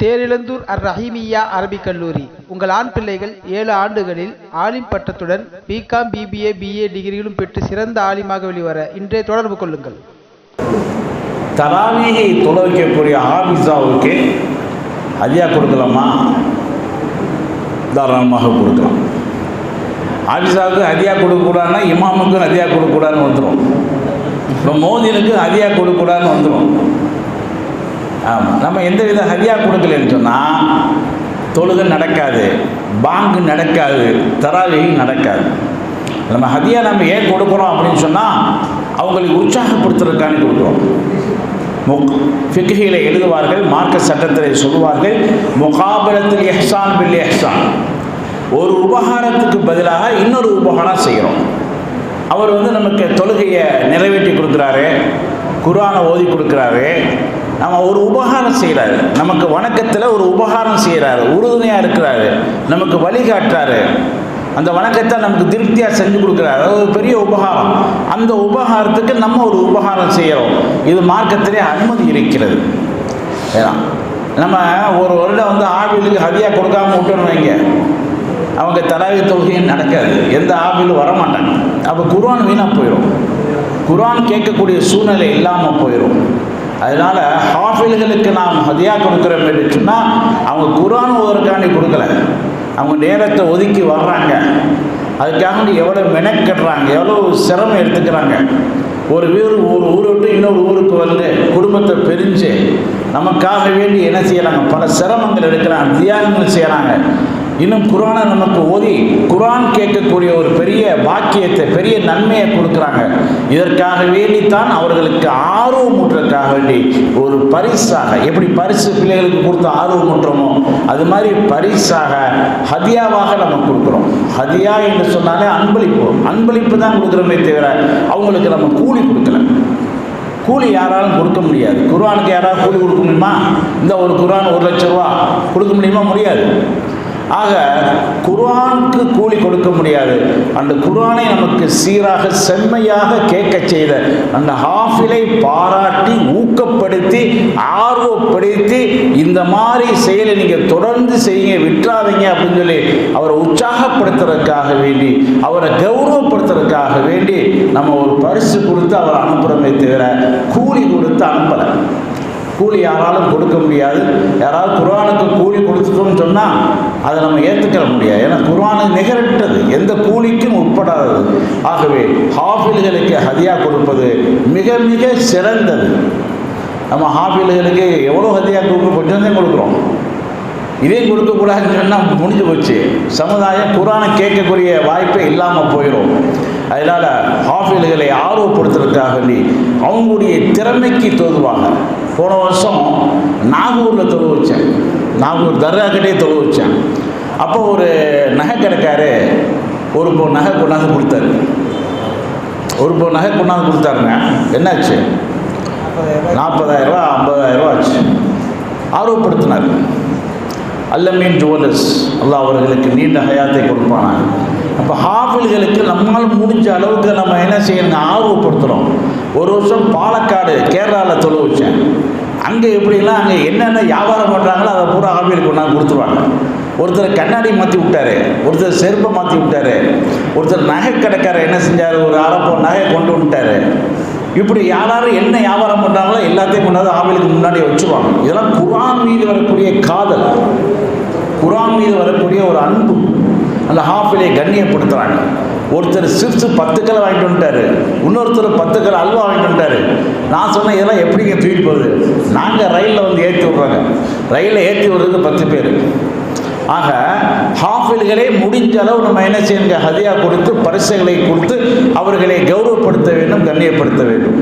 தேரிழந்தூர் அர் ரஹீமியா அரபிக் கல்லூரி. உங்கள் ஆண் பிள்ளைகள் ஏழு ஆண்டுகளில் ஆலிம் பட்டத்துடன் B Com B B A B A டிகிரிகளும் பெற்று சிறந்த ஆலிமாக வெளிவர இன்றே தொடர்பு கொள்ளுங்கள். தராவியை தொலை ஆபிசாவுக்கு ஆபிஸாவுக்கு அதியா கொடுக்கலாமா? தாராளமாக கொடுக்கலாம். ஆபிசாவுக்கு அதியா கொடுக்கக்கூடாதுன்னா இமாமுக்கும் அதியா கொடுக்கக்கூடாதுன்னு வந்துடும் இப்போ மோதினுக்கு அதியா கொடுக்கக்கூடாதுன்னு வந்துடும் ஆமாம் நம்ம எந்த வித ஹதியா கொடுக்கலன்னு சொன்னால் தொழுகை நடக்காது பாங்கு நடக்காது தராவையும் நடக்காது. நம்ம ஹதியா நம்ம ஏன் கொடுக்குறோம் அப்படின்னு சொன்னால் அவங்களுக்கு உற்சாகப்படுத்துறதுக்காண்டி கொடுக்குறோம் முக் ஃபிக்ஹியில் எழுதுவார்கள் மார்க்க சட்டத்தில் சொல்லுவார்கள் முகாபலத்தில் எஹ்சான் பில் எஹ்சான் ஒரு உபகாரத்துக்கு பதிலாக இன்னொரு உபகாரம் செய்கிறோம் அவர் வந்து நமக்கு தொழுகையை நிறைவேற்றி கொடுக்குறாரு குரானை ஓதி கொடுக்குறாரு நம்ம ஒரு உபகாரம் செய்கிறாரு நமக்கு வணக்கத்தில் ஒரு உபகாரம் செய்கிறாரு உறுதுணையாக இருக்கிறாரு. நமக்கு வழிகாட்டுறாரு அந்த வணக்கத்தை நமக்கு திருப்தியாக செஞ்சு கொடுக்குறாரு. அது ஒரு பெரிய உபகாரம். அந்த உபகாரத்துக்கு நம்ம ஒரு உபகாரம் செய்கிறோம் இது மார்க்கத்திலே அனுமதி இருக்கிறது. ஏன்னா, நம்ம ஒரு வருடம் வந்து ஆவிலுக்கு ஹதியாக கொடுக்காம விட்டோன்னு வைங்க. அவங்க தலாவி தொகுதியும் நடக்காது. எந்த ஆவிலும் வரமாட்டாங்க. அப்போ குர்ஆன் வீணாக போயிடும் குர்ஆன் கேட்கக்கூடிய சூழ்நிலை இல்லாமல் போயிடும் அதனால் ஹாஃபில்களுக்கு நாம் ஹதியா கொடுக்குறோம் என்று சொன்னால் அவங்க குரான் ஓதற்காண்டி கொடுக்கல. அவங்க நேரத்தை ஒதுக்கி வர்றாங்க. அதுக்காக எவ்வளோ மெனக்கட்டுறாங்க எவ்வளோ சிரமம் எடுத்துக்கிறாங்க. ஒரு வீர் ஒரு ஊரை விட்டு இன்னொரு ஊருக்கு வந்து குடும்பத்தை பிரிஞ்சு நமக்காக வேண்டி என்ன செய்யறாங்க? பல சிரமங்கள் எடுக்கிறாங்க தியாகங்கள் செய்கிறாங்க இன்னும் குரானை நமக்கு ஓதி குரான் கேட்கக்கூடிய ஒரு பெரிய பாக்கியத்தை பெரிய நன்மையை கொடுக்குறாங்க. இதற்காக வேண்டித்தான் அவர்களுக்கு ஆர்வமூட்டுறதுக்காக வேண்டி ஒரு பரிசாக எப்படி பரிசு பிள்ளைகளுக்கு கொடுத்து ஆர்வமூட்டுறோமோ அது மாதிரி பரிசாக ஹதியாவாக நம்ம கொடுக்குறோம். ஹதியா என்று சொன்னாலே அன்பளிப்பு. அன்பளிப்பு தான் கொடுக்குறோமே தவிர அவங்களுக்கு நம்ம கூலி கொடுக்கல. கூலி யாராலும் கொடுக்க முடியாது. குரானுக்கு யாராவது கூலி கொடுக்க முடியுமா? இந்த ஒரு குரான் ஒரு லட்ச ரூபா கொடுக்க முடியுமா? முடியாது. ஆக குர்ஆனுக்கு கூலி கொடுக்க முடியாது. அந்த குர்ஆனை நமக்கு சீராக செம்மையாக கேட்க செய்த அந்த ஹாஃபிலை பாராட்டி ஊக்கப்படுத்தி ஆர்வப்படுத்தி இந்த மாதிரி செயலை நீங்கள் தொடர்ந்து செய்யுங்க விட்டுறாதீங்க அப்படின்னு சொல்லி அவரை உற்சாகப்படுத்துறதுக்காக வேண்டி அவரை கௌரவப்படுத்துறதுக்காக வேண்டி நம்ம ஒரு பரிசு கொடுத்து அவரை அனுப்புகிறோமே தவிர கூலி கொடுத்து அனுப்பலை. கூலி யாராலும் கொடுக்க முடியாது. யாராவது குரானுக்கு கூலி கொடுத்துட்டோம்னு சொன்னால் அதை நம்ம ஏற்றுக்கிற முடியாது. ஏன்னா குர்ஆனு நிகரட்டது எந்த கூலிக்கும் உட்படாதது. ஆகவே ஹாஃபில்களுக்கு ஹதியாக கொடுப்பது மிக மிக சிறந்தது. நம்ம ஹாஃபில்களுக்கு எவ்வளோ ஹதியாக கொடுக்குறோம் கொஞ்சம் தான் கொடுக்குறோம். இதே கொடுக்கக்கூடாதுன்னு சொன்னால் முடிஞ்சு போச்சு. சமுதாயம் குரானை கேட்கக்கூடிய வாய்ப்பே இல்லாமல் போயிடும் அதனால் ஹாஃபில்களை ஆர்வப்படுத்துறதுக்காக வேண்டி அவங்களுடைய திறமைக்கு தோதுவாங்க. போன வருஷம் நாகூரில் தொழு வச்சேன். நாகூர் தர்காக்கிட்டே தொழு வச்சேன். அப்போ ஒரு நகை கடைக்காரு ஒரு போ நகை கொண்டாந்து கொடுத்தாரு. ஒரு போ நகை கொண்டாந்து கொடுத்தாருங்க. என்னாச்சு? நாற்பதாயிரரூபா ஐம்பதாயிரரூபா ஆச்சு. ஆர்வப்படுத்தினார். அல்லமீன் ஜுவல்லர்ஸ் அல்லா அவர்களுக்கு நீண்ட ஹயாத்தை கொடுப்பானாங்க அப்போ ஹாஃபில்களுக்கு நம்மால் முடிஞ்ச அளவுக்கு நம்ம என்ன செய்யணுங்க? ஆர்வப்படுத்துகிறோம் ஒரு வருஷம் பாலக்காடு கேரளாவில் தொழில் வச்சேன். அங்கே எப்படிலாம் அங்கே என்னென்ன வியாபாரம் பண்ணுறாங்களோ அதை பூரா ஆவியில் கொண்டாந்து கொடுத்துருவாங்க. ஒருத்தர் கண்ணாடி மாற்றி விட்டாரு ஒருத்தர் செருப்பை மாற்றி விட்டாரு ஒருத்தர் நகை கடைக்காரர் என்ன செஞ்சார் ஒரு அரப்போ நகை கொண்டு வந்துட்டாரு. இப்படி யாராரும் என்ன வியாபாரம் பண்ணுறாங்களோ எல்லாத்தையும் கொண்டாந்து ஆவிலுக்கு முன்னாடி வச்சுருவாங்க. இதெல்லாம் குரான் மீது வரக்கூடிய காதல். குரான் மீது வரக்கூடிய ஒரு அன்பு. அந்த ஹாஃபிலே கண்ணியப்படுத்துகிறாங்க ஒருத்தர் சிப்ஸ் பத்து கிலோ வாங்கிட்டு வந்துட்டாரு. இன்னொருத்தர் பத்து கிலோ அல்வா வாங்கிட்டு வந்துட்டாரு. நான் சொன்னேன் இதெல்லாம் எப்படிங்க தூக்கிட்டு போகுது நாங்கள் ரயிலில் வந்து ஏற்றி விட்றாங்க. ரயிலில் ஏற்றி விடுறது பத்து பேர். ஆக ஹாஃபில்களே முடிஞ்ச அளவு நம்ம என்ன செய்யணுங்க? ஹதியா கொடுத்து பரிசுகளை கொடுத்து அவர்களை கௌரவப்படுத்த வேண்டும் கண்ணியப்படுத்த வேண்டும்.